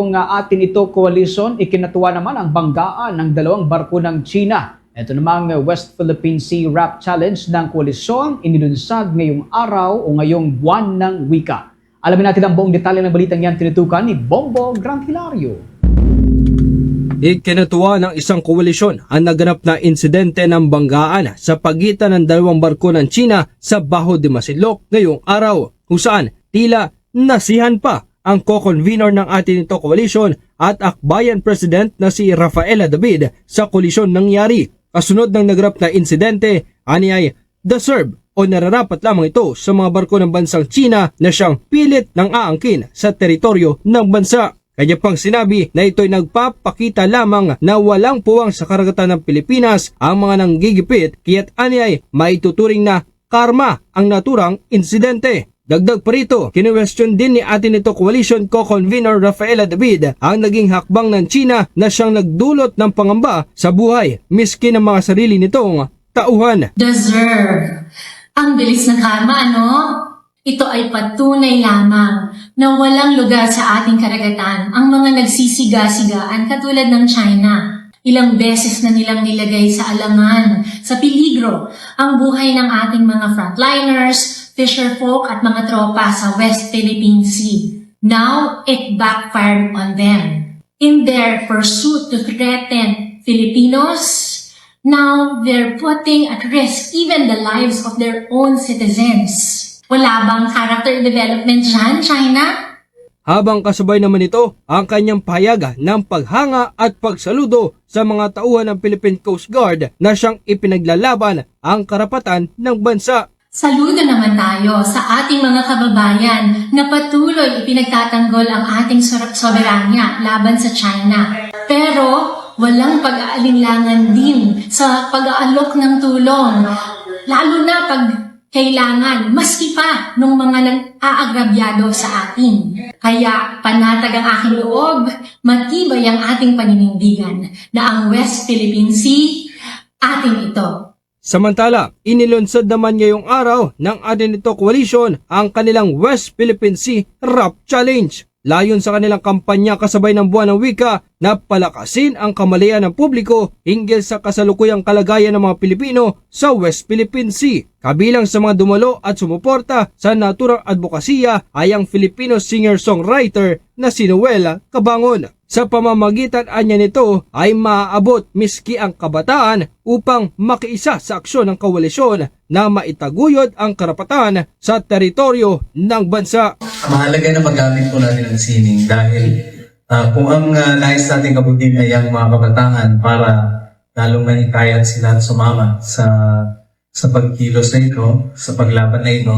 nga atin ito coalition, ikinatuwa naman ang banggaan ng dalawang barko ng China. Ito namang West Philippine Sea Rap Challenge ng koalisyon inilunsad ngayong araw o ngayong buwan ng wika. Alamin natin ang buong detalye ng balitang yan tinutukan ni Bombo Grand Hilario. Ikinatuwa ng isang koalisyon ang naganap na insidente ng banggaan sa pagitan ng dalawang barko ng China sa Baho de Masinloc ngayong araw kung saan tila nasihan pa ang co-convener ng atin ito koalisyon at akbayan president na si Rafaela David sa koalisyon nangyari. Kasunod ng naganap na insidente, ani ay deserve o nararapat lamang ito sa mga barko ng bansang China na siyang pilit ng aangkin sa teritoryo ng bansa. Kanya pang sinabi na ito'y nagpapakita lamang na walang puwang sa karagatan ng Pilipinas ang mga nanggigipit kaya't ani ay maituturing na karma ang naturang insidente. Dagdag pa rito, kinwestiyon din ni atin ito coalition co-convener Rafaela David ang naging hakbang ng China na siyang nagdulot ng pangamba sa buhay miski ng mga sarili nitong tauhan. deserve. Ang bilis ng karma, ano? Ito ay patunay lamang na walang lugar sa ating karagatan ang mga nagsisiga-sigaan katulad ng China. Ilang beses na nilang nilagay sa alangan, sa peligro, ang buhay ng ating mga frontliners, fisherfolk at mga tropa sa West Philippine Sea. Now, it backfired on them. In their pursuit to threaten Filipinos, Now, they're putting at risk even the lives of their own citizens. Wala bang character development dyan, China? Habang kasabay naman ito ang kanyang pahayaga ng paghanga at pagsaludo sa mga tauhan ng Philippine Coast Guard na siyang ipinaglalaban ang karapatan ng bansa. Saludo naman tayo sa ating mga kababayan na patuloy ipinagtatanggol ang ating soberanya laban sa China. Pero walang pag-aalinlangan din sa pag-aalok ng tulong. Lalo na pag kailangan, maski pa nung mga nag-aagrabyado sa atin. Kaya panatag ang aking loob, matibay ang ating paninindigan na ang West Philippine Sea, atin ito. Samantala, inilunsad naman ngayong araw ng Adenito Coalition ang kanilang West Philippine Sea Rap Challenge. Layon sa kanilang kampanya kasabay ng buwan ng wika na palakasin ang kamalayan ng publiko hinggil sa kasalukuyang kalagayan ng mga Pilipino sa West Philippine Sea. Kabilang sa mga dumalo at sumuporta sa naturang advokasya ay ang Filipino singer-songwriter na si Noel Cabangon. Sa pamamagitan anya nito ay maaabot miski ang kabataan upang makiisa sa aksyon ng koalisyon na maitaguyod ang karapatan sa teritoryo ng bansa. Mahalaga na magamit po natin ang sining dahil ah, kung ang uh, nais nating kabutin ay ang mga kabataan para lalong mahikayat sila at sumama sa sa pagkilos na ito, sa paglaban na ito,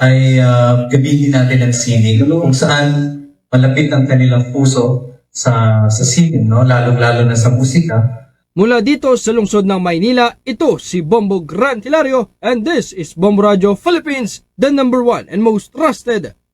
ay uh, gamitin natin ang sining kung saan malapit ang kanilang puso sa sa sining, no? lalong-lalo na sa musika. Mula dito sa lungsod ng Maynila, ito si Bombo Gran Hilario and this is Bombo Radio Philippines, the number one and most trusted